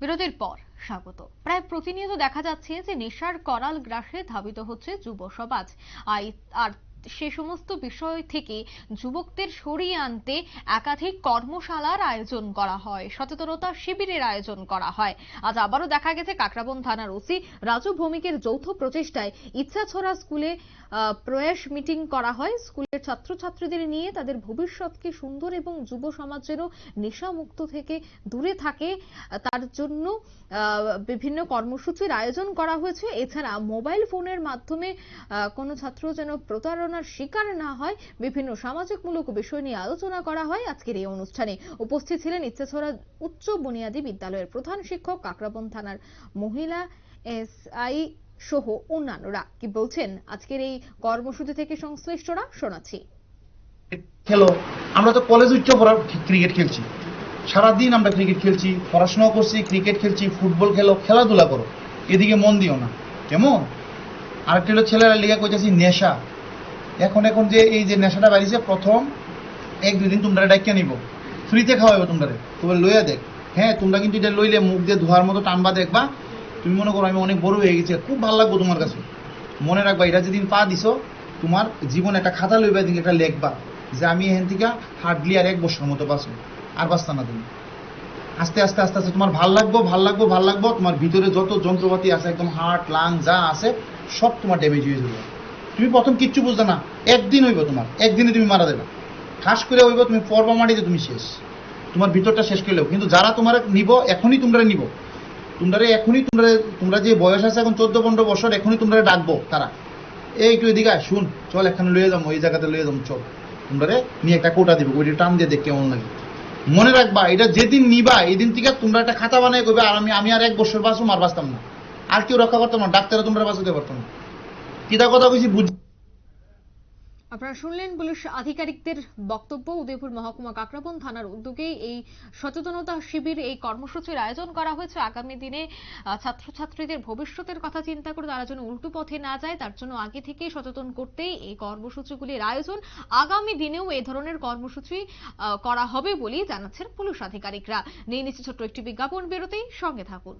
বিরতির পর স্বাগত। প্রায় প্রতিনিয়ত দেখা যাচ্ছে যে নেশার করাল গ্রাসে ধাবিত হচ্ছে যুব সমাজ আর সে সমস্ত বিষয় থেকে যুবকদের সরিয়ে আনতে একাধিক কর্মশালার আয়োজন করা হয়, সচেতনতা শিবিরের আয়োজন করা হয়। আজ আবারও দেখা গেছে কাকরাবন থানার ওসি রাজু ভৌমিকের যৌথ প্রচেষ্টায় ইচ্ছাছড়া স্কুলে প্রয়াস মিটিং করা হয়। স্কুলের ছাত্রছাত্রীদের নিয়ে তাদের ভবিষ্যৎকে সুন্দর এবং যুব সমাজ যেন নেশামুক্ত থেকে দূরে থাকে। তার জন্য বিভিন্ন কর্মসূচির আয়োজন করা হয়েছে। এছাড়া মোবাইল ফোনের মাধ্যমে কোনো ছাত্র যেন প্রতারণার শিকার না হয়, বিভিন্ন সামাজিকমূলক বিষয় নিয়ে আলোচনা করা হয় আজকের এই অনুষ্ঠানে। উপস্থিত ছিলেন ইচ্ছাছড়া উচ্চ বুনিয়াদী বিদ্যালয়ের প্রধান শিক্ষক কাকরাবন থানার মহিলা এসআই সহ অন্যান্যরা। কি বলছেন আজকের এই কর্মসূচি থেকে সংশ্লিষ্টরা? শোনাচ্ছি। খেলো, আমরা তো কলেজ উচ্চ ক্রিকেট খেলছি। সারাদিন আমরা ক্রিকেট খেলছি, পড়াশোনাও করছি ক্রিকেট খেলছি ফুটবল খেলো, খেলাধুলা করো। এদিকে মন দিও না। কেমন? আরেকটা হলো ছেলেরা লিগা কইতেছি নেশা। এখন এখন যে এই যে নেশাটা বাড়িছে, প্রথম এক দুই দিন তোমরা ডাকিয়ে নিব। ফ্রিতে খাওয়াবো তোমরা তোমার লইয়া দেখ। হ্যাঁ তোমরা কিন্তু এটা লইলে মুখ দিয়ে ধোয়ার মতো টানবা দেখবা। তুমি মনে করো আমি অনেক বড় হয়ে গেছি, খুব ভালো লাগবো তোমার কাছে। মনে রাখবা, এটা যেদিন পা দিছো, তোমার জীবন একটা খাতা লইবা এদিকে একটা লেখবা যে আমি এখান থেকে হার্ডলি আর এক বছর মতো বাঁচবো, আর বাঁচতা না তুমি। আস্তে আস্তে আস্তে আস্তে তোমার ভালো লাগবো ভালো লাগবো ভালো লাগবো, তোমার ভিতরে যত যন্ত্রপাতি আছে, একদম হার্ট লাং যা আছে, সব তোমার ড্যামেজ হয়ে যাবে। তুমি প্রথম কিচ্ছু বুঝতে না, একদিন হইব তোমার, একদিনে তুমি মারা দেবে খাস করে হইব তুমি পর্বা মাটিতে তুমি শেষ। তোমার ভিতরটা শেষ করলেও কিন্তু যারা তোমার নিব, এখনই তোমরা নিব। তোমরা এখনই তোমরা তোমরা যে বয়স আছে এখন চোদ্দ পনেরো বছর, এখনই তোমরা ডাকবো তারা। এই একটু এদিকে শুন, চল এখানে লয়ে যাব, এই জায়গাতে লয়ে যাব, চল। তোমরা নিয়ে একটা কোটা দিব, ওইটা টান দিয়ে দেখ কেমন লাগে। মনে রাখবা, এটা যেদিন নিবা, এই দিন থেকে তোমরা একটা খাতা বানাই করবে আর আমি আমি আর এক বছর বাঁচুম আর বাঁচতাম না। আর কেউ রক্ষা করতাম না, ডাক্তাররা তোমরা বাঁচাতে পারতাম না। কিতা কথা কইছি বুঝ আপনারা শুনলেন পুলিশ আধিকারিকদের বক্তব্য। উদয়পুর মহকুমা কাকরাবন থানার উদ্যোগে এই সচেতনতা শিবির এই কর্মসূচির আয়োজন করা হয়েছে। আগামী দিনে ছাত্রছাত্রীদের ভবিষ্যতের কথা চিন্তা করে তারা যেন উল্টো পথে না যায়, তার জন্য আগে থেকেই সচেতন করতেই এই কর্মসূচিগুলির আয়োজন। আগামী দিনেও এই ধরনের কর্মসূচি করা হবে বলেই জানাচ্ছেন পুলিশ আধিকারিকরা। নিয়ে নিচ্ছে ছোট্ট একটি বিজ্ঞাপন, বেরোতেই সঙ্গে থাকুন।